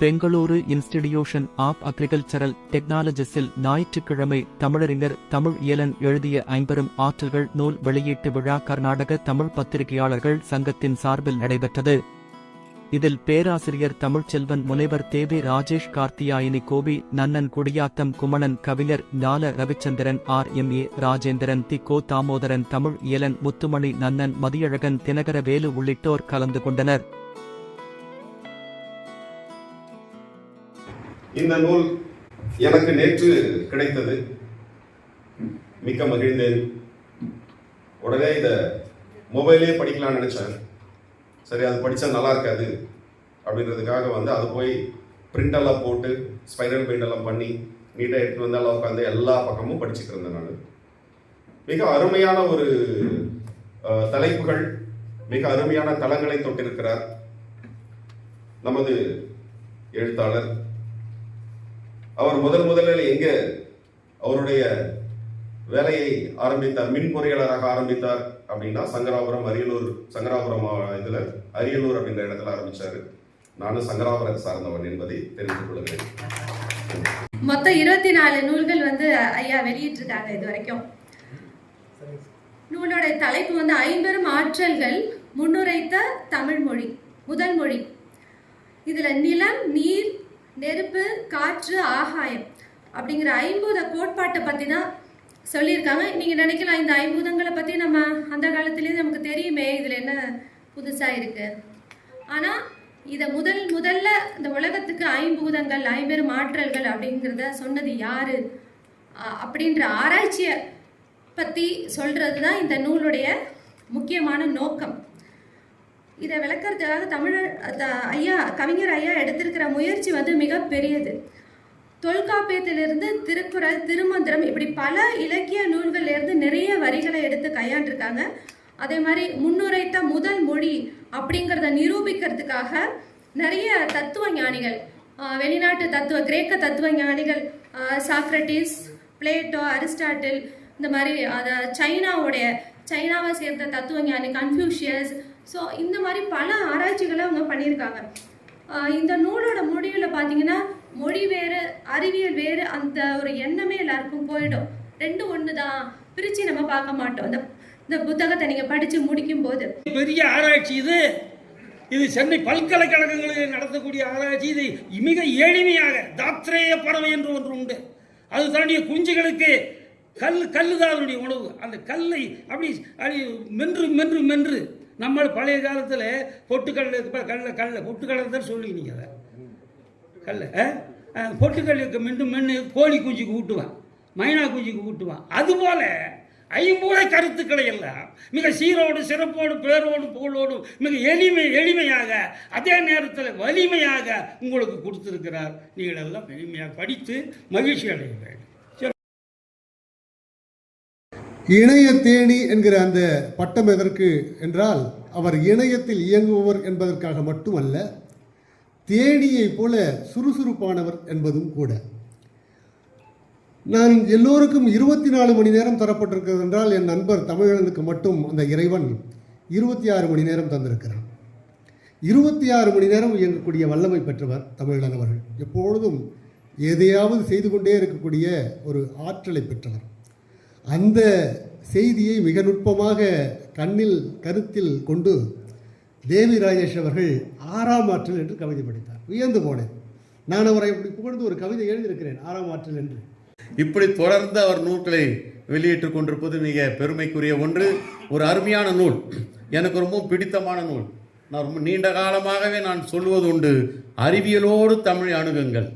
Bengaluru institution of agricultural டெக்னாலஜிஸில் ஞாயிற்றுக்கிழமை தமிழறிஞர் தமிழ் இயலன் எழுதிய ஐம்பெரும் ஆற்றல்கள் நூல் வெளியீட்டு விழா கர்நாடக தமிழ் பத்திரிகையாளர்கள் சங்கத்தின் சார்பில் நடைபெற்றது. இதில் பேராசிரியர் தமிழ்ச்செல்வன் முனைவர் தேவி ராஜேஷ் கார்த்தியாயினி கோபி நன்னன் குடியாத்தம் குமணன் கவிஞர் ஞால Ravichandran R. M. A. Rajendran தி. கோ. தாமோதரன் தமிழ் இயலன் முத்துமணி நன்னன் மதியழகன் தினகர வேலு உள்ளிட்டோர் கலந்து கொண்டனர். இந்த நூல் எனக்கு நேற்று கிடைத்தது. மிக்க மகிழ்ந்தேன். உடனே இதை மொபைலே படிக்கலாம்னு நினச்சேன். சரி அது படித்தா நல்லா இருக்காது அப்படின்றதுக்காக வந்து அது போய் பிரிண்டெல்லாம் போட்டு ஸ்பைனல் பெயிண்ட் எல்லாம் பண்ணி நீட்டாக எடுத்து வந்து எல்லாம் உட்காந்து எல்லா பக்கமும் படிச்சுட்டு இருந்தேன் நான். மிக அருமையான ஒரு தலைப்புகள் மிக அருமையான தளங்களை தொட்டிருக்கிறார் நமது எழுத்தாளர். அவர் முதல் முதலில் எங்கே அவருடைய வேலையை ஆரம்பித்தார் மின் பொறியாளராக ஆரம்பித்தார். அப்படின்னா சங்கராபுரம் அரியலூர் சங்கராபுரம் இதில் இதுல அரியலூர் அப்படின்ற இடத்துல ஆரம்பிச்சாரு. நானும் சங்கராபுரத்தை சார்ந்தவன் என்பதை தெரிவித்துக் கொள்கிறேன். மொத்தம் இருபத்தி நாலு நூல்கள் வந்து ஐயா வெளியிட்டிருக்காங்க இது வரைக்கும். நூலோட தலைப்பு வந்து ஐம்பெரும் ஆற்றல்கள் முன்னுரைத்த தமிழ் மொழி முதல் மொழி. இதில் நிலம் நீர் நெருப்பு காற்று ஆகாயம் அப்படிங்கிற ஐம்பது கோட்பாட்டை பற்றினா தான் சொல்லியிருக்காங்க. நீங்கள் நினைக்கலாம் இந்த ஐம்பூதங்களை பற்றி நம்ம அந்த காலத்துலேயே நமக்கு தெரியுமே இதில் என்ன புதுசாக இருக்குது ஆனால் இதை முதல் முதல்ல இந்த உலகத்துக்கு ஐம்பூதங்கள் ஐம்பெரும் ஆற்றல்கள் அப்படிங்கிறத சொன்னது யார்? அப்படின்ற ஆராய்ச்சியை பற்றி சொல்கிறது தான் இந்த நூலுடைய முக்கியமான நோக்கம். இதை விளக்கிறதுக்காக தமிழர் ஐயா கவிஞர் ஐயா எடுத்திருக்கிற முயற்சி வந்து மிகப்பெரியது. தொல்காப்பியத்திலிருந்து திருக்குறள் திருமந்திரம் இப்படி பல இலக்கிய நூல்கள்லேருந்து நிறைய வரிகளை எடுத்து கையாண்டிருக்காங்க. அதே மாதிரி முன்னுரைத்த முதல் மொழி அப்படிங்கிறத நிரூபிக்கிறதுக்காக நிறைய தத்துவ ஞானிகள் வெளிநாட்டு தத்துவ கிரேக்க தத்துவ ஞானிகள் சாக்ரட்டிஸ் பிளேட்டோ அரிஸ்டாட்டில் இந்த மாதிரி அதை சைனாவுடைய சைனாவை சேர்ந்த தத்துவ ஞானி கன்ஃபியூஷியஸ். ஸோ இந்த மாதிரி பல ஆராய்ச்சிகளை அவங்க பண்ணியிருக்காங்க. இந்த நூலோட முடிவில் பார்த்தீங்கன்னா மொழி வேறு அறிவியல் வேறு அந்த ஒரு எண்ணமே எல்லாருக்கும் போயிடும். ரெண்டும் ஒன்று தான் பிரித்து நம்ம பார்க்க மாட்டோம். இந்த இந்த புத்தகத்தை நீங்கள் படித்து முடிக்கும் போது பெரிய ஆராய்ச்சி இது. இது சென்னை பல்கலைக்கழகங்களில் நடத்தக்கூடிய ஆராய்ச்சி. இது மிக எளிமையாக தாத்ரேய பறவை என்று ஒன்று உண்டு. அது தன்னுடைய குஞ்சுகளுக்கு கல் கல் தான் அதனுடைய உணவு. அந்த கல்லை அப்படி அப்படி மென்று மென்று மென்று. நம்ம பழைய காலத்தில் பொட்டுக்கடலை கல்ல கல்ல பொட்டுக்கடலை தான் சொல்லி நீங்கள் அதை. கல்ல. ஆ? பொட்டுக்கல்லுக்கு மென்று மின்னு கோழி குஞ்சுக்கு ஊட்டுவான் மைனா குஞ்சுக்கு ஊட்டுவான் அதுபோல ஐம்பூரை கருத்துக்களை எல்லாம் மிக சீரோடு சிறப்போடு பேரோடு புகழோடு மிக எளிமை எளிமையாக அதே நேரத்தில் வலிமையாக உங்களுக்கு கொடுத்துருக்கிறார். நீங்கள் எல்லாம் எளிமையாக படித்து மகிழ்ச்சி அடைய வேண்டும். இணைய தேனி என்கிற அந்த பட்டம் எதற்கு என்றால் அவர் இணையத்தில் இயங்குபவர் என்பதற்காக மட்டுமல்ல தேனியைப் போல சுறுசுறுப்பானவர் என்பதும் கூட. நான் எல்லோருக்கும் இருபத்தி நாலு மணி நேரம் தரப்பட்டிருக்கிறது என்றால் என் நண்பர் தமிழனுக்கு மட்டும் அந்த இறைவன் இருபத்தி ஆறு மணி நேரம் தந்திருக்கிறான். இருபத்தி ஆறு மணி நேரம் இயங்கக்கூடிய வல்லமை பெற்றவர் தமிழன் அவர்கள். எப்பொழுதும் எதையாவது செய்து கொண்டே இருக்கக்கூடிய ஒரு ஆற்றலை பெற்றவர். அந்த செய்தியை மிக நுட்பமாக கண்ணில் கருத்தில் கொண்டு தேவி ராஜேஷ் அவர்கள் ஆறாம் ஆற்றல் என்று கவிதை படித்தார். வியந்து போனேன். நான் அவரை இப்படி புகழ்ந்து ஒரு கவிதை எழுதியிருக்கிறேன் ஆறாம் ஆற்றல் என்று. இப்படி தொடர்ந்து அவர் நூல்களை வெளியிட்டுக் கொண்டிருப்பது மிக பெருமைக்குரிய ஒன்று. ஒரு அருமையான நூல். எனக்கு ரொம்ப பிடித்தமான நூல். நான் ரொம்ப நீண்ட காலமாகவே நான் சொல்லுவது உண்டு. அறிவியலோடு தமிழை அணுகுங்கள்.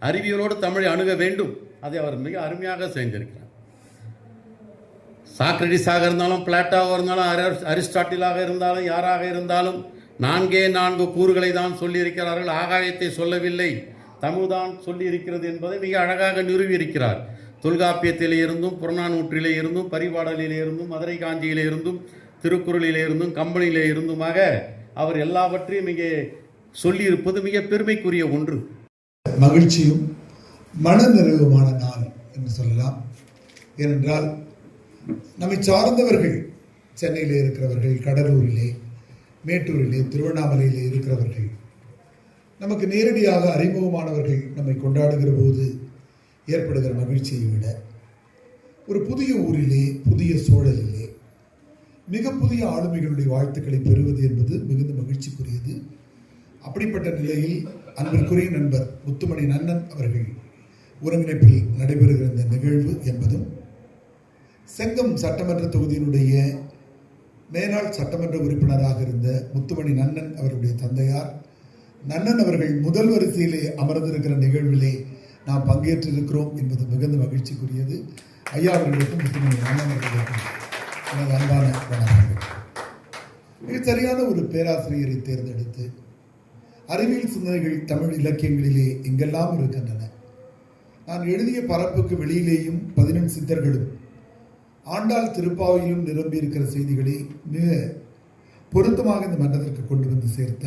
அறிவியலோடு தமிழை அணுக வேண்டும். அதை அவர் மிக அருமையாக செஞ்சிருக்கிறார். சாக்ரடிஸாக இருந்தாலும் பிளாட்டாவாக இருந்தாலும் அரி- அரிஸ்டாட்டிலாக இருந்தாலும் யாராக இருந்தாலும் நான்கே நான்கு கூறுகளை தான் சொல்லியிருக்கிறார்கள். ஆகாயத்தை சொல்லவில்லை. தமிழ்தான் சொல்லியிருக்கிறது என்பதை மிக அழகாக நிறுவியிருக்கிறார். தொல்காப்பியத்திலே இருந்தும் புறநானூற்றிலே இருந்தும் பரிபாடலிலே இருந்தும் மதுரை காஞ்சியிலே இருந்தும் திருக்குறளிலே இருந்தும் கம்பனிலே இருந்துமாக அவர் எல்லாவற்றையும் இங்கே சொல்லியிருப்பது மிக பெருமைக்குரிய ஒன்று. மகிழ்ச்சியும் மனநிறைவுமான நாள் என்று சொல்லலாம். ஏனென்றால் நம்மை சார்ந்தவர்கள். சென்னையில் இருக்கிறவர்கள் கடலூரிலே மேட்டூரிலே திருவண்ணாமலையிலே இருக்கிறவர்கள். நமக்கு நேரடியாக அறிமுகமானவர்கள் நம்மை கொண்டாடுகிற போது ஏற்படுகிற மகிழ்ச்சியை விட ஒரு புதிய ஊரிலே புதிய சூழலிலே மிக புதிய ஆளுமைகளுடைய வாழ்த்துக்களை பெறுவது என்பது மிகுந்த மகிழ்ச்சிக்குரியது. அப்படிப்பட்ட நிலையில் அன்பிற்குரிய நண்பர் முத்துமணி நன்னன் அவர்கள் ஒருங்கிணைப்பில் நடைபெறுகிற இந்த நிகழ்வு என்பதும் செங்கம் சட்டமன்ற தொகுதியினுடைய மேலாள் சட்டமன்ற உறுப்பினராக இருந்த முத்துமணி நன்னன் அவருடைய தந்தையார். நன்னன் அவர்கள் முதல் வரிசையிலே அமர்ந்திருக்கிற நிகழ்விலே நாம் பங்கேற்றிருக்கிறோம் என்பது மிகுந்த மகிழ்ச்சிக்குரியது. ஐயா அவர்களுக்கும் முத்துமணி நன்னன் அவர்களுக்கும் எனது அன்பான வணக்கங்கள். மிக சரியான ஒரு பேராசிரியரை தேர்ந்தெடுத்து அறிவியல் சிந்தனைகள் தமிழ் இலக்கியங்களிலே எங்கெல்லாம் இருக்கின்றன? நான் எழுதிய பரப்புக்கு வெளியிலேயும் பதினெண் சித்தர்களும் ஆண்டாள் திருப்பாவையிலும் நிரம்பியிருக்கிற செய்திகளை மிக பொருத்தமாக இந்த மன்றத்திற்கு கொண்டு வந்து சேர்த்த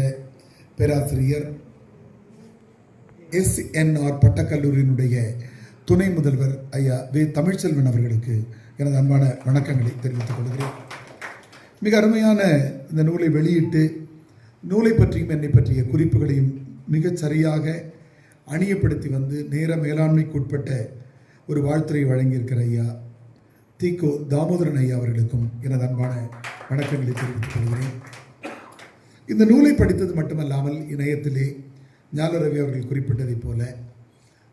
பேராசிரியர் எஸ் என்ஆர் பட்டக்கல்லூரியினுடைய துணை முதல்வர் ஐயா வே தமிழ்ச்செல்வன் அவர்களுக்கு எனது அன்பான வணக்கங்களை தெரிவித்துக் கொள்கிறேன். மிக அருமையான இந்த நூலை வெளியிட்டு நூலை பற்றியும் என்னை பற்றிய குறிப்புகளையும் மிகச் சரியாக அணியப்படுத்தி வந்து நேர மேலாண்மைக்கு உட்பட்ட ஒரு வாழ்த்துறை வழங்கியிருக்கிற ஐயா தீக்கோ தாமோதரன் ஐயா அவர்களுக்கும் எனது அன்பான வணக்கங்களை தெரிவித்துக் கொள்கிறேன். இந்த நூலை படித்தது மட்டுமல்லாமல் இணையத்திலே ஞானரவி அவர்கள் குறிப்பிட்டதைப் போல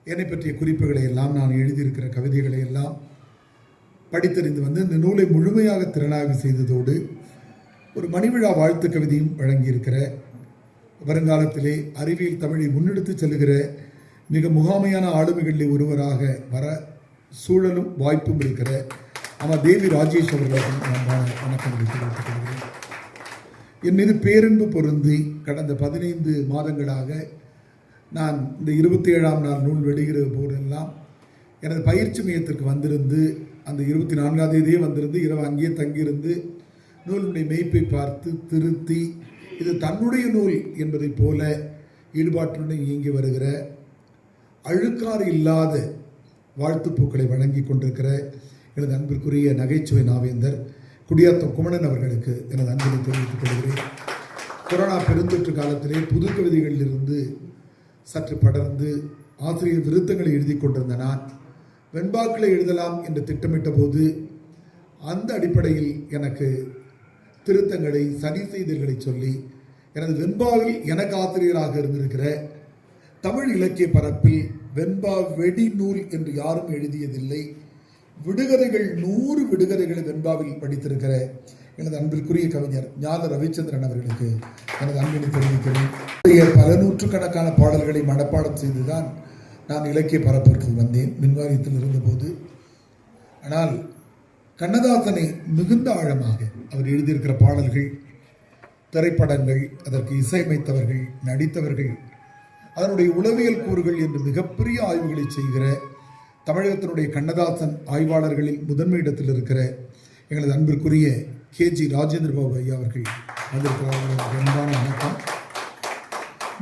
என்னை பற்றிய குறிப்புகளை எல்லாம் நான் எழுதியிருக்கிற கவிதைகளை எல்லாம் படித்தறிந்து வந்து இந்த நூலை முழுமையாக திறனாய்வு செய்ததோடு ஒரு மணிவிழா வாழ்த்து கவிதையும் வழங்கியிருக்கிற வருங்காலத்திலே அறிவியல் தமிழை முன்னெடுத்து செல்லுகிற மிக முகாமையான ஆளுமைகளில் ஒருவராக வர சூழலும் வாய்ப்பும் இருக்கிற அம்மா தேவி ராஜேஷ் அவர்களுக்கு அன்பான வணக்கம் தெரிவித்துக் கொள்கிறேன். என் மீது பேரன்பு பொருந்தி கடந்த பதினைந்து மாதங்களாக நான் இந்த இருபத்தி ஏழாம் நாள் நூல் வெளிகிற போதெல்லாம் எனது பயிற்சி மையத்திற்கு வந்திருந்து அந்த இருபத்தி நான்காம் தேதியே வந்திருந்து இரவு அங்கேயே தங்கியிருந்து நூலினுடைய மெய்ப்பை பார்த்து திருத்தி இது தன்னுடைய நூல் என்பதைப் போல ஈடுபாட்டுடன் இயங்கி வருகிற அழுக்காறு இல்லாத வாழ்த்துப்பூக்களை வழங்கி கொண்டிருக்கிற எனது அன்பிற்குரிய நகைச்சுவை நாவேந்தர் குடியாத்தம் குமணன் அவர்களுக்கு எனது அன்பினை தெரிவித்துக் கொள்கிறேன். கொரோனா பெருந்தொற்று காலத்திலே புது கவிதைகளிலிருந்து சற்று படர்ந்து ஆசிரியர் விருத்தங்களை எழுதி கொண்டிருந்த நான் வெண்பாக்களை எழுதலாம் என்று திட்டமிட்ட போது அந்த அடிப்படையில் எனக்கு திருத்தங்களை சரி செய்தல்களை சொல்லி எனது வெண்பாவில் எனக்கு ஆசிரியராக இருந்திருக்கிற தமிழ் இலக்கிய பரப்பில் வெண்பா வெடி நூல் என்று யாரும் எழுதியதில்லை. விடுகதைகள் நூறு விடுகதைகளை வெண்பாவில் படித்திருக்கிற எனது அன்பிற்குரிய கவிஞர் ஞான ரவிச்சந்திரன் அவர்களுக்கு எனது அன்பினை தெரிவிக்கிறேன். பல நூற்றுக்கணக்கான பாடல்களை மனப்பாடம் செய்துதான் நான் இலக்கிய பரப்பிற்கு வந்தேன். மின்வாரியத்தில் இருந்தபோது ஆனால் கண்ணதாசனை மிகுந்த ஆழமாக அவர் எழுதியிருக்கிற பாடல்கள் திரைப்படங்கள் அதற்கு இசையமைத்தவர்கள் நடித்தவர்கள் அதனுடைய உளவியல் கூறுகள் என்று மிகப்பெரிய ஆய்வுகளை செய்கிற தமிழகத்தினுடைய கண்ணதாசன் ஆய்வாளர்களில் முதன்மை இடத்தில் இருக்கிற எங்களது அன்பிற்குரிய கேஜி ராஜேந்திர பாபு ஐயா அவர்கள் வந்திருக்கிறார்கள் அன்பான வணக்கம்.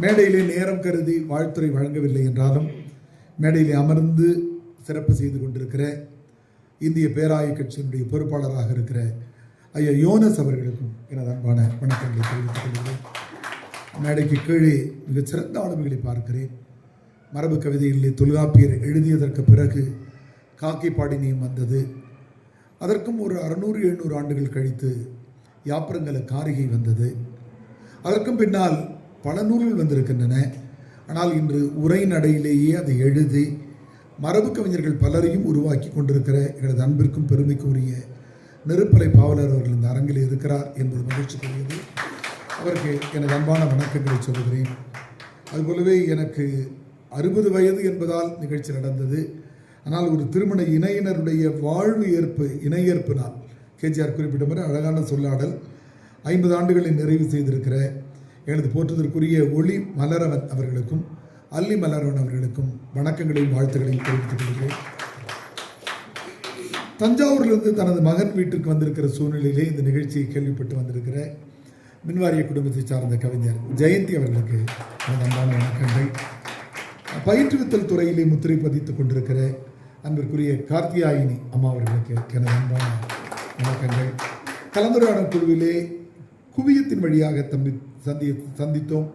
மேடையிலே நேரம் கருதி வாழ்த்துறை வழங்கவில்லை என்றாலும் மேடையிலே அமர்ந்து சிறப்பு செய்து கொண்டிருக்கிற இந்திய பேராய கட்சியினுடைய பொறுப்பாளராக இருக்கிற ஐயா யோனஸ் அவர்களுக்கும் எனது அன்பான வணக்கங்களை தெரிவித்துக் கொள்கிறேன். மேடைக்கு கீழே மிகச்சிறந்த ஆளுமைகளை பார்க்கிறேன். மரபு கவிதைகளிலே தொல்காப்பியர் எழுதியதற்கு பிறகு காக்கை பாடினியும் வந்தது. அதற்கும் ஒரு அறுநூறு எழுநூறு ஆண்டுகள் கழித்து யாப்பரங்கல காரிகை வந்தது. அதற்கும் பின்னால் பல நூல்கள் வந்திருக்கின்றன. ஆனால் இன்று உரைநடையிலேயே அதை எழுதி மரபு கவிஞர்கள் பலரையும் உருவாக்கி கொண்டிருக்கிற எனது அன்பிற்கும் பெருமைக்கும் உரிய நெருப்பலை பாவலர் அவர்கள் இந்த அரங்கில் இருக்கிறார் என்பது மகிழ்ச்சிக்குரியது. அவருக்கு எனது அன்பான வணக்கங்களை சொல்லுகிறேன். அதுபோலவே எனக்கு அறுபது வயது என்பதால் நிகழ்ச்சி நடந்தது. ஆனால் ஒரு திருமண இணையினருடைய வாழ்வு ஏற்பு இணையேற்பு நாள் கேஜிஆர் குறிப்பிட்ட மாதிரி அழகான சொல்லாடல் ஐம்பது ஆண்டுகளை நிறைவு செய்திருக்கிற எனது போற்றுதற்குரிய ஒளி மலரவன் அவர்களுக்கும் அல்லி மலரவன் அவர்களுக்கும் வணக்கங்களையும் வாழ்த்துக்களையும் தெரிவித்துக் கொள்கிறேன். தஞ்சாவூரிலிருந்து தனது மகன் வீட்டுக்கு வந்திருக்கிற சூழ்நிலையிலே இந்த நிகழ்ச்சியை கேள்விப்பட்டு வந்திருக்கிற மின்வாரிய குடும்பத்தை சார்ந்த கவிஞர் ஜெயந்தி அவர்களுக்கு எனது அன்பான வணக்கங்கள். பயிற்றுவித்தல் துறையிலே முத்திரை பதித்துக் கொண்டிருக்கிற அன்பிற்குரிய கார்த்தியாயினி அம்மா அவர்களுக்கு எனது அன்பான வணக்கங்கள். கலந்துரையாடல் குழுவிலே குவியத்தின் வழியாக தம்பி சந்தி சந்தித்தோம்.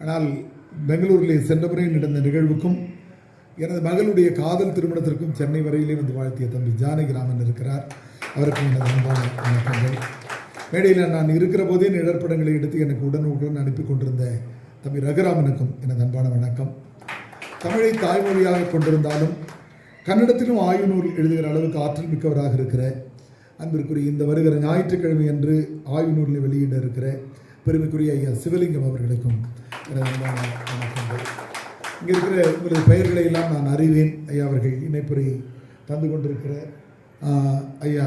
ஆனால் பெங்களூரிலே சென்ற முறை நடந்த நிகழ்வுக்கும் எனது மகளுடைய காதல் திருமணத்திற்கும் சென்னை வரையிலே வந்து வாழ்த்திய தம்பி ஜானகிராமன் இருக்கிறார். அவருக்கு எனது அன்பான வணக்கங்கள். மேடையில் நான் இருக்கிற போதே நிழற்படங்களை எடுத்து எனக்கு உடனுக்குடன் அனுப்பி கொண்டிருந்த தம்பி ரகுராமனுக்கும் எனது அன்பான வணக்கம். தமிழை தாய்மொழியாக கொண்டிருந்தாலும் கன்னடத்திலும் ஆயுநூல் எழுதுகிற அளவுக்கு ஆற்றல் மிக்கவராக இருக்கிற அன்பிற்குரிய இந்த வருகிற ஞாயிற்றுக்கிழமை அன்று ஆயுநூலில் வெளியிட இருக்கிற பெருமைக்குரிய ஐயா சிவலிங்கம் அவர்களுக்கும் வணக்கங்கள். இங்கே இருக்கிற உங்களது பெயர்களை எல்லாம் நான் அறிவேன். ஐயா அவர்கள் இணைப்புரை தந்து கொண்டிருக்கிற ஐயா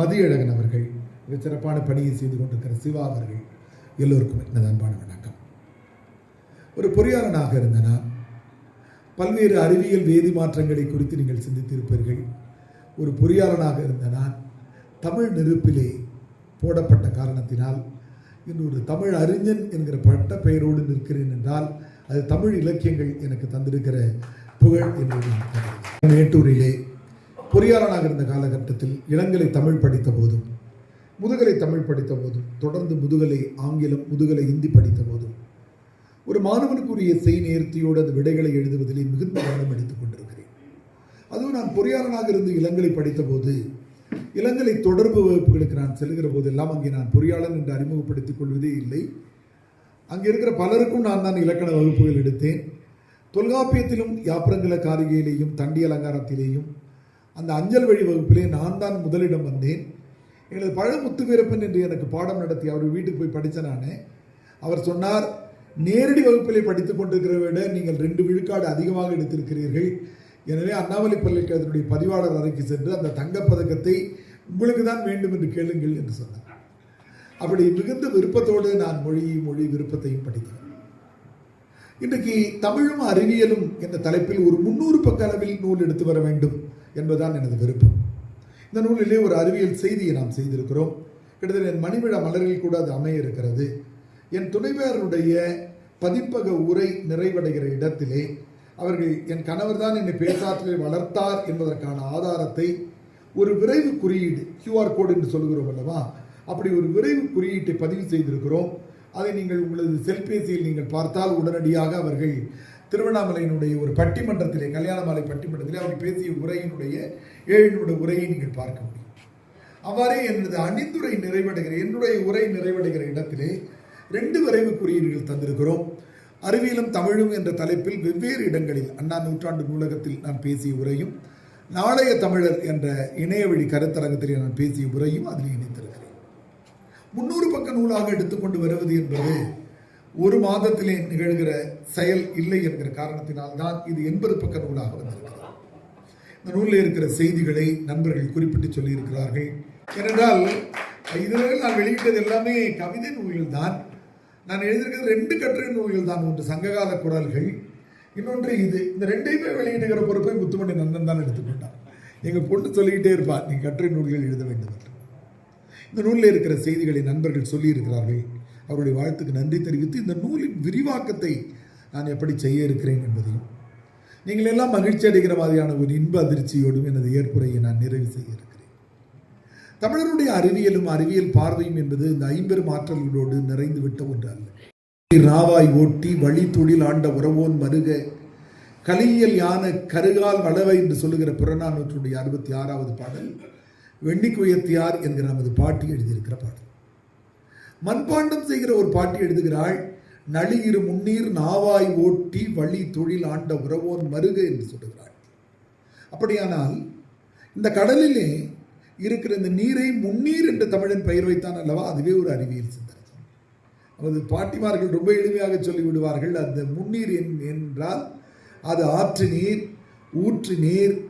மதியழகன் அவர்கள் மிகச் சிறப்பான பணியை செய்து கொண்டிருக்கிற சிவா அவர்கள் எல்லோருக்கும் எனது அன்பான வணக்கம். ஒரு பொறியாளனாக இருந்த நான் பல்வேறு அறிவியல் வேதி மாற்றங்களை குறித்து நீங்கள் சிந்தித்திருப்பீர்கள். ஒரு பொறியாளனாக இருந்த நான் தமிழ் நெருப்பிலே போடப்பட்ட காரணத்தினால் இன்று ஒரு தமிழ் அறிஞன் என்கிற பட்ட பெயரோடு நிற்கிறேன் என்றால் அது தமிழ் இலக்கியங்கள் எனக்கு தந்திருக்கிற புகழ் என்று மேட்டூரிலே பொறியாளனாக இருந்த காலகட்டத்தில் இளங்கலை தமிழ் படித்த போதும் முதுகலை தமிழ் படித்த போதும் தொடர்ந்து முதுகலை ஆங்கிலம் முதுகலை இந்தி படித்த போதும் ஒரு மாணவனுக்குரிய செய் நேர்த்தியோடு அந்த விடைகளை எழுதுவதிலே மிகுந்த கவனம் எடுத்துக் கொண்டிருக்கிறேன். அதுவும் நான் பொறியாளனாக இருந்து இளங்கலை படித்தபோது இளங்கலை தொடர்பு வகுப்புகளுக்கு நான் செல்கிற போதெல்லாம் அங்கே நான் பொறியாளன் என்று அறிமுகப்படுத்திக் கொள்வதே இல்லை. அங்கே இருக்கிற பலருக்கும் நான் தான் இலக்கண வகுப்புகள் எடுத்தேன். தொல்காப்பியத்திலும் யாப்ரங்கல காரிகையிலேயும் தண்டி அலங்காரத்திலேயும் அந்த அஞ்சல் வழி வகுப்பிலே நான் தான் முதலிடம் வந்தேன். எனது பழ முத்துவீரப்பன் என்று எனக்கு பாடம் நடத்தி அவர் வீட்டுக்கு போய் படித்தேன் நான் அவர் சொன்னார் நேரடி வகுப்பிலே படித்துக் கொண்டிருக்கிறத விட நீங்கள் ரெண்டு விழுக்காடு அதிகமாக எடுத்திருக்கிறீர்கள். எனவே அண்ணாமலை பல்கலைக்கழகத்தினுடைய பதிவாளர் அறைக்கு சென்று அந்த தங்கப்பதக்கத்தை உங்களுக்கு தான் வேண்டும் என்று கேளுங்கள் என்று சொன்னார். அப்படி மிகுந்த விருப்பத்தோடு நான் மொழி மொழி விருப்பத்தையும் படித்தேன். இன்றைக்கு தமிழும் அறிவியலும் என்ற தலைப்பில் ஒரு முன்னூறு பக்க அளவில் நூல் எடுத்து வர வேண்டும் என்பதுதான் எனது விருப்பம். இந்த நூலிலே ஒரு அறிவியல் செய்தியை நாம் செய்திருக்கிறோம். கிட்டத்தட்ட என் மணிவிழா மலரில் கூட அது அமைய இருக்கிறது. என் துணைவேருடைய பதிப்பக உரை நிறைவடைகிற இடத்திலே அவர்கள் என் கணவர் தான் என்னை பேசாற்றலில் வளர்த்தார் என்பதற்கான ஆதாரத்தை ஒரு விரைவு குறியீடு கியூஆர் கோடு என்று சொல்கிறோம் அல்லவா? அப்படி ஒரு விரைவு குறியீட்டை பதிவு செய்திருக்கிறோம். அதை நீங்கள் உங்களது செல்பேசியில் நீங்கள் பார்த்தால் உடனடியாக அவர்கள் திருவண்ணாமலையினுடைய ஒரு பட்டிமன்றத்திலே கல்யாணமாலை பட்டிமன்றத்திலே அவர் பேசிய உரையினுடைய ஏழு நிமிட உரையை நீங்கள் பார்க்க முடியும். அவ்வாறே எனது அணிந்துரை நிறைவடைகிற என்னுடைய உரை நிறைவடைகிற இடத்திலே ரெண்டு விரைவு குறியீடுகள் தந்திருக்கிறோம். அறிவியலும் தமிழும் என்ற தலைப்பில் வெவ்வேறு இடங்களில் அண்ணா நூற்றாண்டு நூலகத்தில் நான் பேசிய உரையும் நாளைய தமிழர் என்ற இணையவழி கருத்தரங்கத்தில் நான் பேசிய உரையும் அதில் இணைத்திருக்கிறேன் முன்னூறு பக்க நூலாக எடுத்துக்கொண்டு வருவது என்பது ஒரு மாதத்திலே நிகழ்கிற செயல் இல்லை என்கிற காரணத்தினால் தான் இது எண்பது பக்க நூலாக வந்திருக்கிறது. இந்த நூலில் இருக்கிற செய்திகளை நண்பர்கள் குறிப்பிட்டு சொல்லியிருக்கிறார்கள். ஏனென்றால் இதுவரை நான் வெளியிட்டது எல்லாமே கவிதை நூல்கள் தான் நான் எழுதியிருக்கிறது ரெண்டு கட்டுரை நூல்கள் தான் ஒன்று சங்ககால குரல்கள் இன்னொன்று இது. இந்த ரெண்டையுமே வெளியிடுகிற பொறுப்பை முத்துமணி நந்தன் தான் எடுத்துக்கொண்டார். எங்கள் பொண்ணு சொல்லிக்கிட்டே இருப்பார் நீ கட்டுரை நூல்கள் எழுத வேண்டும் என்று. இந்த நூலில் இருக்கிற செய்திகளை நண்பர்கள் சொல்லியிருக்கிறார்கள். அவருடைய வாழ்த்துக்கு நன்றி தெரிவித்து இந்த நூலின் விரிவாக்கத்தை நான் எப்படி செய்ய இருக்கிறேன் என்பதையும். நீங்கள் எல்லாம் மகிழ்ச்சி அடைகிற மாதிரியான ஒரு இன்ப அதிர்ச்சியோடும் எனது ஏற்புரையை நான் நிறைவு செய்கிறேன். தமிழருடைய அறிவியலும் அறிவியல் பார்வையும் என்பது இந்த ஐம்பெரும் ஆற்றல்களோடு நிறைந்து விட்ட ஒன்று அல்ல. ராவாய் ஓட்டி வழி தொழில் ஆண்ட உறவோன் மருக கலியல் யான கருகால் வளவை என்று சொல்லுகிற புறநானூற்றுடைய அறுபத்தி ஆறாவது பாடல் வெண்ணிக்குயத்தியார் என்கிற நமது பாட்டி எழுதியிருக்கிற பாடல். மண்பாண்டம் செய்கிற ஒரு பாட்டி எழுதுகிறாள் நளியிரு முன்னீர் நாவாய் ஓட்டி வழி தொழில் ஆண்ட உறவோன் மருக என்று சொல்லுகிறாள். அப்படியானால் இந்த கடலிலே இருக்கிற இந்த நீரை முன்னீர் என்று தமிழன் பெயர் வைத்தான் அல்லவா? அதுவே ஒரு அறிவியல் சிந்தனை. நமது பாட்டிமார்கள் ரொம்ப எளிமையாக சொல்லிவிடுவார்கள் அந்த முன்னீர் என்- என்றால் அது ஆற்று நீர் ஊற்று நீர்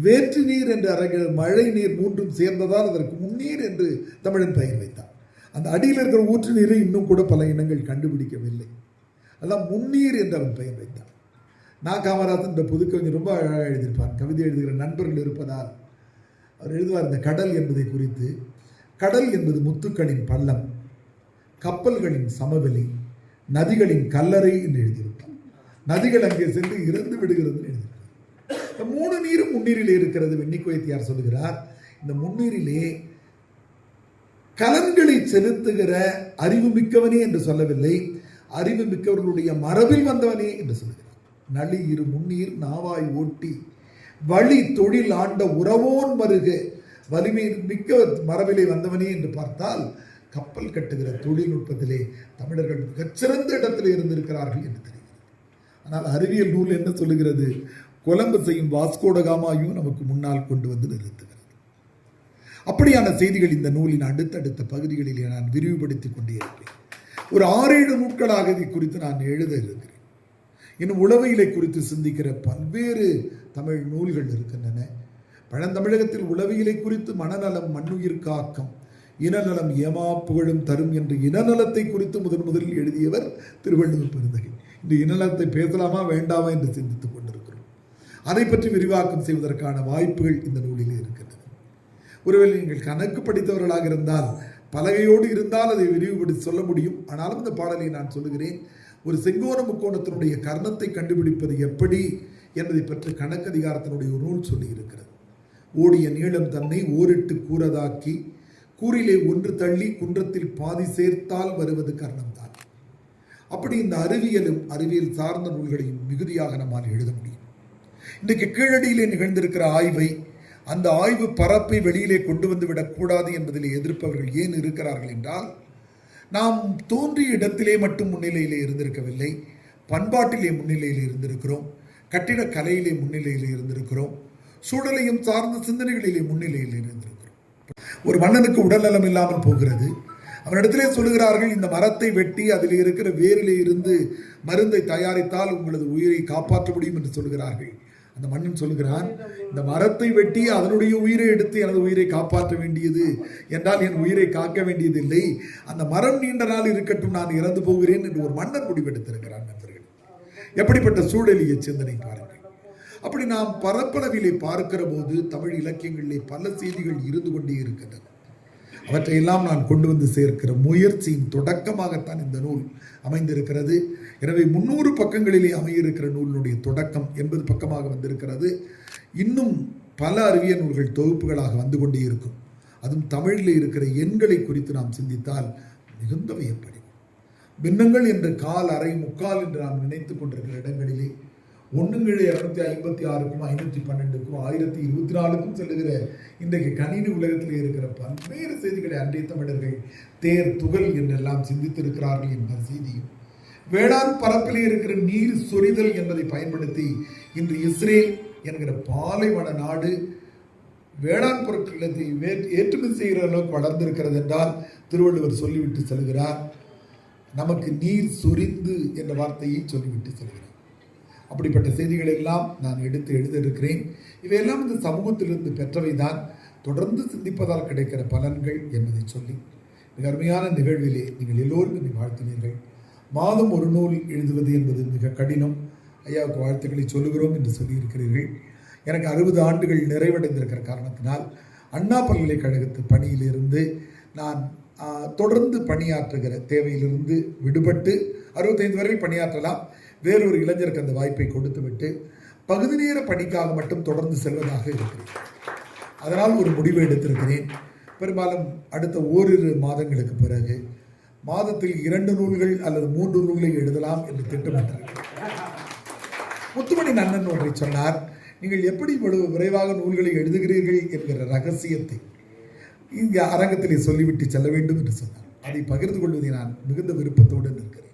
வேற்று நீர் என்று அறைகிற மழை நீர் மூன்றும் சேர்ந்ததால் அதற்கு முன்னீர் என்று தமிழன் பெயர் வைத்தான். அந்த அடியில் இருக்கிற ஊற்று நீரை இன்னும் கூட பல இனங்கள் கண்டுபிடிக்கவில்லை. அதான் முன்னீர் என்று அவன் பெயர் வைத்தான். நான் காமராஜன் இந்த புதுக்கவிஞர் ரொம்ப அழகாக எழுதியிருப்பான் கவிதை எழுதுகிற நண்பர்கள் இருப்பதால் அவர் எழுதுவார் இந்த கடல் என்பதை குறித்து. கடல் என்பது முத்துக்களின் பள்ளம் கப்பல்களின் சமவெளி நதிகளின் கல்லறை என்று எழுதியிருக்கும் நதிகள் அங்கே சென்று இறந்து விடுகிறது எழுதியிருக்கிறார் இந்த மூணு நீரும் முன்னீரிலே இருக்கிறது வெண்ணிக்கோயத்தியார் சொல்லுகிறார். இந்த முன்னீரிலே கலன்களை செலுத்துகிற அறிவு மிக்கவனே என்று சொல்லவில்லை. அறிவு மிக்கவர்களுடைய மரபில் வந்தவனே என்று சொல்கிறார் நளி இரு முன்னீர் நாவாய் ஓட்டி வழி தொழில் ஆண்ட உறவோன் மருக வலிமை மிக்க மரபிலே வந்தவனே என்று பார்த்தால் கப்பல் கட்டுகிற தொழில்நுட்பத்திலே தமிழர்கள் மிகச்சிறந்த இடத்தில் இருந்திருக்கிறார்கள் என்று தெரிகிறது. ஆனால் அறிவியல் நூல் என்ன சொல்லுகிறது? கொலம்பு செய்யும் வாஸ்கோடகாமாயும் நமக்கு முன்னால் கொண்டு வந்து நிறுத்துகிறது. அப்படியான செய்திகள் இந்த நூலின் அடுத்தடுத்த பகுதிகளிலே நான் விரிவுபடுத்திக் கொண்டே இருப்பேன். ஒரு ஆறேழு நூட்களாக இதை குறித்து நான் எழுத இருக்கிறேன். இன்னும் உளவியலை குறித்து சிந்திக்கிற பல்வேறு தமிழ் நூல்கள் இருக்கின்றன. பழந்தமிழகத்தில் உளவியலை குறித்து மனநலம் மண்ணுயிர் காக்கம் இனநலம் ஏமா புகழும் தரும் என்று இனநலத்தை குறித்து முதன் முதலில் எழுதியவர் திருவள்ளுவர் பெருந்தகை. இந்த இனநலத்தை பேசலாமா வேண்டாமா என்று சிந்தித்துக் கொண்டிருக்கிறோம். அதை பற்றி விரிவாக்கம் செய்வதற்கான வாய்ப்புகள் இந்த நூலில் இருக்கின்றன. ஒருவேளை நீங்கள் கணக்கு படித்தவர்களாக இருந்தால் பலகையோடு இருந்தால் அதை விரிவுபடுத்தி சொல்ல முடியும். ஆனாலும் இந்த பாடலை நான் சொல்லுகிறேன். ஒரு செங்கோண முக்கோணத்தினுடைய கர்ணத்தை கண்டுபிடிப்பது எப்படி என்பதை பற்றி கணக்கதிகாரத்தினுடைய ஒரு நூல் சொல்லியிருக்கிறது ஓடிய நீளம் தன்னை ஓரிட்டு கூறதாக்கி கூறிலே ஒன்று தள்ளி குன்றத்தில் பாதி சேர்த்தால் வருவது கர்ணம்தான். அப்படி இந்த அறிவியலும் அறிவியல் சார்ந்த நூல்களையும் மிகுதியாக நம்மால் எழுத முடியும். இன்றைக்கு கீழடியிலே நிகழ்ந்திருக்கிற ஆய்வை அந்த ஆய்வு பரப்பை வெளியிலே கொண்டு வந்து விடக்கூடாது என்பதில் எதிர்ப்பவர்கள் ஏன் இருக்கிறார்கள் என்றால் நாம் தோன்றிய இடத்திலே மட்டும் முன்னிலையிலே இருந்திருக்கவில்லை. பண்பாட்டிலே முன்னிலையில் இருந்திருக்கிறோம். கட்டிடக்கலையிலே முன்னிலையில் இருந்திருக்கிறோம். சூழலையும் சார்ந்த சிந்தனைகளிலே முன்னிலையில் இருந்திருக்கிறோம். ஒரு மன்னனுக்கு உடல்நலம் இல்லாமல் போகிறது. அவனிடத்திலே சொல்லுகிறார்கள் இந்த மரத்தை வெட்டி அதில் இருக்கிற வேரிலே இருந்து மருந்தை தயாரித்தால் உங்களது உயிரை காப்பாற்ற முடியும் என்று சொல்லுகிறார்கள். அந்த மன்னன் சொல்லுகிறான் இந்த மரத்தை வெட்டி அதனுடைய உயிரை எடுத்து எனது உயிரை காப்பாற்ற வேண்டியது என்றால் என் உயிரை காக்க வேண்டியதில்லை. அந்த மரம் நீண்ட நாள் இருக்கட்டும் நான் இறந்து போகிறேன் என்று ஒரு மன்னன் முடிவெடுத்திருக்கிறான் நண்பர்கள். எப்படிப்பட்ட சூழலிய சிந்தனை பாருங்கள். அப்படி நாம் பரப்பளவிலே பார்க்கிற போது தமிழ் இலக்கியங்களிலே பல செய்திகள் இருந்து கொண்டே இருக்கின்றன. அவற்றையெல்லாம் நான் கொண்டு வந்து சேர்க்கிற முயற்சியின் தொடக்கமாகத்தான் இந்த நூல் அமைந்திருக்கிறது. எனவே முன்னூறு பக்கங்களிலே அமையிருக்கிற நூலினுடைய தொடக்கம் எண்பது பக்கமாக வந்திருக்கிறது. இன்னும் பல அறிவியல் நூல்கள் தொகுப்புகளாக வந்து கொண்டே இருக்கும். அதுவும் தமிழில் இருக்கிற எண்களை குறித்து நாம் சிந்தித்தால் மிகுந்த வியப்படி பின்னங்கள் என்று கால் அரை முக்கால் என்று நாம் நினைத்துக் கொண்டிருக்கிற இடங்களிலே ஒன்றுங்கள் இரநூத்தி ஐம்பத்தி ஆறுக்கும் ஐநூற்றி பன்னெண்டுக்கும் ஆயிரத்தி இருபத்தி நாலுக்கும் செல்லுகிற இன்றைக்கு கணினி உலகத்தில் இருக்கிற பல்வேறு செய்திகளை அன்றைய தமிழர்கள் தேர் துகள் என்றெல்லாம் சிந்தித்திருக்கிறார்கள் என்ற செய்தியும். வேளாண் பரப்பிலே இருக்கிற நீர் சொரிதல் என்பதை பயன்படுத்தி இன்று இஸ்ரேல் என்கிற பாலைவன நாடு வேளாண் பொருட்களை ஏற்றுமதி செய்கிற அளவுக்கு வளர்ந்திருக்கிறது என்றால் திருவள்ளுவர் சொல்லிவிட்டு செல்கிறார். நமக்கு நீர் சொரிந்து என்ற வார்த்தையை சொல்லிவிட்டு செல்கிறார். அப்படிப்பட்ட செய்திகள் எல்லாம் நான் எடுத்து எழுதியிருக்கிறேன். இவையெல்லாம் இந்த சமூகத்திலிருந்து பெற்றவை தான் தொடர்ந்து சிந்திப்பதால் கிடைக்கிற பலன்கள் என்பதை சொல்லி மிக அருமையான நிகழ்விலே நீங்கள் எல்லோரும் என்னை வாழ்த்தினீர்கள் மாதம் ஒரு நூல் எழுதுவது என்பது மிக கடினம். ஐயாவுக்கு வாழ்த்துக்களை சொல்லுகிறோம் என்று சொல்லியிருக்கிறீர்கள். எனக்கு அறுபது ஆண்டுகள் நிறைவடைந்திருக்கிற காரணத்தினால் அண்ணா பல்கலைக்கழகத்து பணியிலிருந்து நான் தொடர்ந்து பணியாற்றுகிற தேவையிலிருந்து விடுபட்டு அறுபத்தைந்து வரை பணியாற்றலாம். வேறொரு இளைஞருக்கு அந்த வாய்ப்பை கொடுத்துவிட்டு பகுதி நேர பணிக்காக மட்டும் தொடர்ந்து செல்வதாக இருக்கிறேன். அதனால் ஒரு முடிவு எடுத்திருக்கிறேன். பெரும்பாலும் அடுத்த ஓரிரு மாதங்களுக்கு பிறகு மாதத்தில் இரண்டு நூல்கள் அல்லது மூன்று நூல்களை எழுதலாம் என்று திட்டமிட்டிருக்கிறேன். முத்துமணி நன்னன் ஒன்றை சொன்னார் நீங்கள் எப்படி இவ்வளவு விரைவாக நூல்களை எழுதுகிறீர்கள்? என்கிற ரகசியத்தை இங்கே அரங்கத்திலே சொல்லிவிட்டு செல்ல வேண்டும் என்று சொன்னார். அதை பகிர்ந்து கொள்வதை நான் மிகுந்த விருப்பத்தோடு நிற்கிறேன்.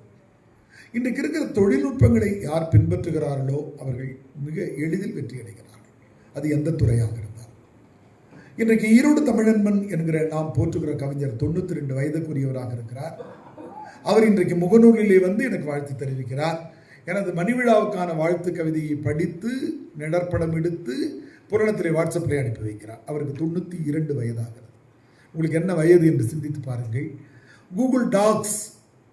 இன்றைக்கு இருக்கிற தொழில்நுட்பங்களை யார் பின்பற்றுகிறார்களோ அவர்கள் மிக எளிதில் வெற்றி அடைகிறார்கள். அது எந்த துறையாக இருந்தால் இன்றைக்கு ஈரோடு தமிழன்மன் என்கிற நாம் போற்றுகிற கவிஞர் தொண்ணூற்றி ரெண்டு வயதுக்குரியவராக இருக்கிறார். அவர் இன்றைக்கு முகநூலிலே வந்து எனக்கு வாழ்த்து தெரிவிக்கிறார். எனது மணிவிழாவுக்கான வாழ்த்து கவிதையை படித்து நிழற்படம் எடுத்து புரணத்திலே வாட்ஸ்அப்பில் அனுப்பி வைக்கிறார். அவருக்கு தொண்ணூற்றி இரண்டு வயதாகிறது. உங்களுக்கு என்ன வயது என்று சிந்தித்து பாருங்கள். கூகுள் டாக்ஸ்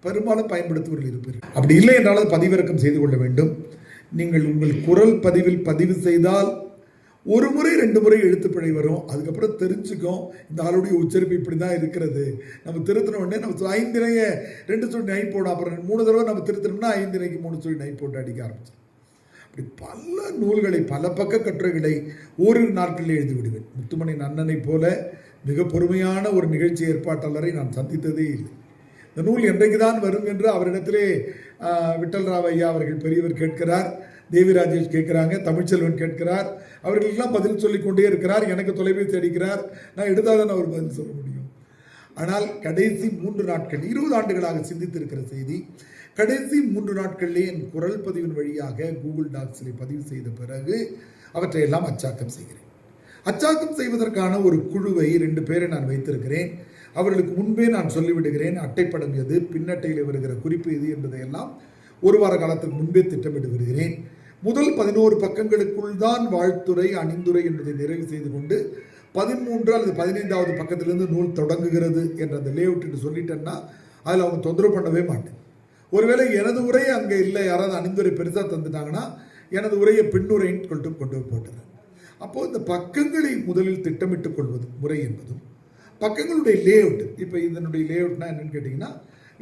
பெரும்பாலும் பயன்படுத்துவர்கள் இருப்பீர்கள் அப்படி இல்லை என்றாலும் பதிவிறக்கம் செய்து கொள்ள வேண்டும். நீங்கள் உங்கள் குரல் பதிவில் பதிவு செய்தால் ஒரு முறை ரெண்டு முறை எழுத்துப்பிழை வரும். அதுக்கப்புறம் தெரிஞ்சுக்கும் இந்த ஆளுடைய உச்சரிப்பு இப்படி தான் இருக்கிறது. நம்ம திருத்தின உடனே நம்ம சொ- ரெண்டு சொல்லி நை போடும் அப்புறம் மூணு தடவை நம்ம திருத்தணும்னா ஐந்தினைக்கு மூணு சொல்லி நை போட்டு அடிக்க ஆரம்பிச்சோம் அப்படி பல நூல்களை பல பக்க கட்டுரைகளை ஓரிரு நாட்களில் எழுதி விடுவேன். முத்துமணி நன்னனைப் போல மிக பொறுமையான ஒரு நிகழ்ச்சி ஏற்பாட்டாளரை நான் சந்தித்ததே இல்லை. இந்த நூல் என்றைக்கு தான் வரும் என்று அவரிடத்திலே விட்டல் ராவ் ஐயா அவர்கள் பெரியவர் கேட்கிறார் தேவி ராஜேஷ் கேட்கிறாங்க தமிழ்ச்செல்வன் கேட்கிறார் அவர்களுக்கெல்லாம் பதில் சொல்லிக்கொண்டே இருக்கிறார் எனக்கு தொலைபேசி அடிக்கிறார் நான் எடுத்தால் தான் அவர் பதில் சொல்ல முடியும். ஆனால் கடைசி மூன்று நாட்கள் இருபது ஆண்டுகளாக சிந்தித்திருக்கிற செய்தி கடைசி மூன்று நாட்களிலே என் குரல் பதிவின் வழியாக கூகுள் டாக்ஸில் பதிவு செய்த பிறகு அவற்றையெல்லாம் அச்சாக்கம் செய்கிறேன். அச்சாக்கம் செய்வதற்கான ஒரு குழுவை ரெண்டு பேரை நான் வைத்திருக்கிறேன். அவர்களுக்கு முன்பே நான் சொல்லிவிடுகிறேன் அட்டைப்படம் எது பின்னட்டையில் வருகிற குறிப்பு எது என்பதையெல்லாம் ஒரு வார காலத்துக்கு முன்பே திட்டமிட்டு வருகிறேன். முதல் பதினோரு பக்கங்களுக்குள் தான் வாழ்த்துறை அணிந்துரை என்பதை நிறைவு செய்து கொண்டு பதிமூன்று அல்லது பதினைந்தாவது பக்கத்திலிருந்து நூல் தொடங்குகிறது என்ற அந்த லேஅவுட் என்று சொல்லிட்டேன்னா அதில் அவங்க தொந்தரவு பண்ணவே மாட்டேன். ஒருவேளை எனது உரை அங்கே இல்லை யாராவது அணிந்துரை பெருசாக தந்துட்டாங்கன்னா எனது உரையை பின்னுரைன்னு கொண்டு கொண்டு போட்டுறேன். அப்போது இந்த பக்கங்களை முதலில் திட்டமிட்டுக் கொள்வது முறை என்பதும் பக்கங்களுடைய லேஅவுட் இப்போ இதனுடைய லேஅவுட்னா என்னென்னு கேட்டிங்கன்னா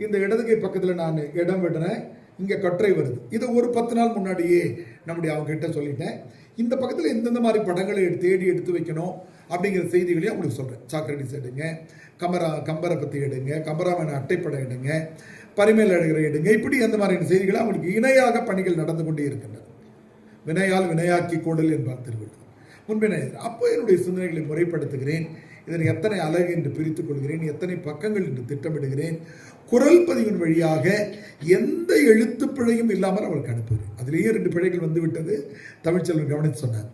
இந்த இடதுகை பக்கத்தில் நான் இடம் விடுறேன் இங்கே கட்டுரை வருது. இதை ஒரு பத்து நாள் முன்னாடியே நம்முடைய அவங்ககிட்ட சொல்லிட்டேன். இந்த பக்கத்தில் எந்தெந்த மாதிரி படங்களை தேடி எடுத்து வைக்கணும் அப்படிங்கிற செய்திகளையும் அவங்களுக்கு சொல்கிறேன் சாக்ரடிஸ் எடுங்க கம்பரா கம்பரை பற்றி எடுங்க கம்பராமன் அட்டைப்படம் எடுங்க பரிமையில் அழகரை எடுங்க இப்படி அந்த மாதிரியான செய்திகளை அவங்களுக்கு இணையாக பணிகள் நடந்து கொண்டே இருக்கின்றன. வினையால் வினையாக்கி கோடல் என்பார் திருவிழா முன்பினர் அப்போ என்னுடைய சிந்தனைகளை முறைப்படுத்துகிறேன். இதனை எத்தனை அழகு என்று பிரித்துக் கொள்கிறேன் எத்தனை பக்கங்கள் என்று திட்டமிடுகிறேன். குரல் பதிவின் வழியாக எந்த எழுத்து பிழையும் இல்லாமல் அவருக்கு அனுப்புகிறேன். அதிலேயே ரெண்டு பிழைகள் வந்து விட்டது தமிழ்ச்செல்வன் கவனித்து சொன்னார்.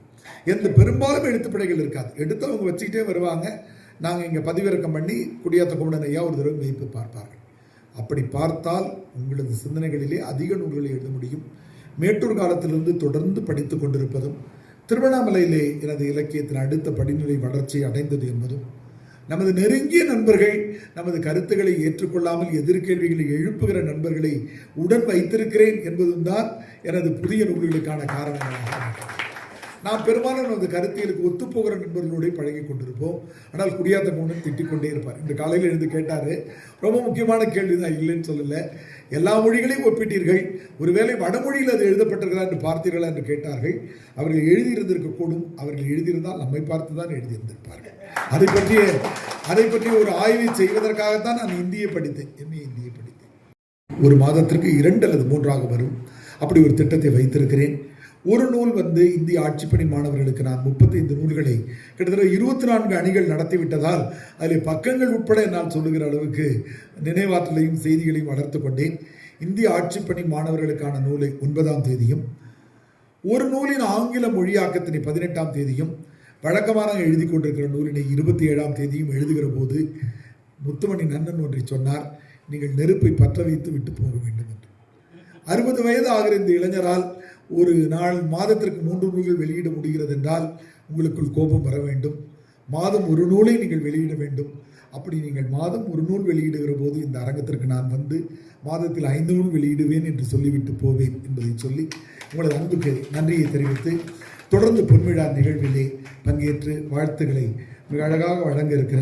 எந்த பெரும்பாலும் எழுத்து பிழைகள் இருக்காது. எடுத்து அவங்க வச்சுக்கிட்டே வருவாங்க. நாங்கள் இங்கே பதிவிறக்கம் பண்ணி குடியாத்த குமணன் ஐயா ஒரு தடவை மெய்ப்பு பார்ப்பார்கள். அப்படி பார்த்தால் உங்களது சிந்தனைகளிலே அதிக நூல்களை எழுத முடியும். மேட்டூர் காலத்திலிருந்து தொடர்ந்து படித்து கொண்டிருப்பதும் திருவண்ணாமலையிலே எனது இலக்கியத்தின் அடுத்த படிநிலை வளர்ச்சி அடைந்தது என்பதும் நமது நெருங்கிய நண்பர்கள் நமது கருத்துக்களை ஏற்றுக்கொள்ளாமல் எதிர்கேள்விகளை எழுப்புகிற நண்பர்களை உடன் வைத்திருக்கிறேன் என்பதும் தான் எனது புதிய நூல்களுக்கான காரணங்களாக நான் நாம் பெரும்பாலும் நமது கருத்தியலுக்கு ஒத்துப்போகிற நண்பர்களோடு பழகி கொண்டிருப்போம். ஆனால் குடியாத்த மூணு திட்டிக் கொண்டே இருப்பார். இந்த காலையில் எழுந்து கேட்டார் ரொம்ப முக்கியமான கேள்வி தான் இல்லைன்னு சொல்லலை. எல்லா மொழிகளையும் ஒப்பிட்டீர்கள். ஒருவேளை வடமொழியில் அது எழுதப்பட்டிருக்கிறதா என்று பார்த்தீர்களா என்று கேட்டார்கள். அவர்கள் எழுதியிருந்திருக்கக்கூடும். அவர்கள் எழுதியிருந்தால் நம்மை பார்த்து தான் எழுதியிருந்திருப்பார்கள். அதை பற்றிய அதை பற்றி ஒரு ஆய்வை செய்வதற்காகத்தான் நான் இந்தியை படித்தேன். எம்ஏ இந்தியை படித்தேன். ஒரு மாதத்திற்கு இரண்டு அல்லது மூன்றாக வரும். அப்படி ஒரு திட்டத்தை வைத்திருக்கிறேன். ஒரு நூல் வந்து இந்திய ஆட்சிப்பணி மாணவர்களுக்கு நான் முப்பத்தைந்து நூல்களை கிட்டத்தட்ட இருபத்தி நான்கு அணிகள் நடத்திவிட்டதால் அதில் பக்கங்கள் உட்பட நான் சொல்லுகிற அளவுக்கு நினைவாற்றலையும் செய்திகளையும் வளர்த்து கொண்டேன். இந்திய ஆட்சிப்பணி மாணவர்களுக்கான நூலை ஒன்பதாம் தேதியும் ஒரு நூலின் ஆங்கில மொழியாக்கத்தினை பதினெட்டாம் தேதியும் வழக்கமாக எழுதி கொண்டிருக்கிற நூலினை இருபத்தி ஏழாம் தேதியும் எழுதுகிற போது முத்துமணி நன்னன் ஒன்றை சொன்னார் நீங்கள் நெருப்பை பற்ற வைத்து விட்டு போக வேண்டும் என்று. அறுபது வயது ஆகிற இந்த இளைஞரால் ஒரு நாள் மாதத்திற்கு மூன்று நூல்கள் வெளியிட முடிகிறது என்றால் உங்களுக்குள் கோபம் வர வேண்டும். மாதம் ஒரு நூலை நீங்கள் வெளியிட வேண்டும். அப்படி நீங்கள் மாதம் ஒரு நூல் வெளியிடுகிற போது இந்த அரங்கத்திற்கு நான் வந்து மாதத்தில் ஐந்து நூல் வெளியிடுவேன் என்று சொல்லிவிட்டு போவேன் என்பதை சொல்லி உங்களது அன்புக்கு நன்றியை தெரிவித்து தொடர்ந்து பொன்விழா நிகழ்விலே பங்கேற்று வாழ்த்துக்களை மிக அழகாக வழங்க இருக்கிற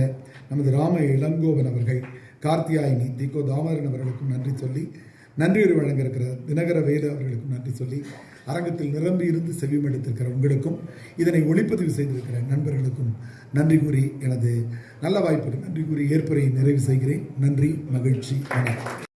நமது ராம இளங்கோவன் அவர்கள் கார்த்தியாயினி திகோ தாமரன் அவர்களுக்கும் நன்றி சொல்லி நன்றியுரை வழங்க இருக்கிற தினகர வேலு அவர்களுக்கும் நன்றி சொல்லி அரங்கத்தில் நிரம்பி இருந்து செவிமடுத்திருக்கிற உங்களுக்கும் இதனை ஒளிப்பதிவு செய்திருக்கிற நண்பர்களுக்கும் நன்றி கூறி எனது நல்ல வாய்ப்புக்கு நன்றி கூறி ஏற்புரையை நிறைவு செய்கிறேன். நன்றி மகிழ்ச்சி வணக்கம்.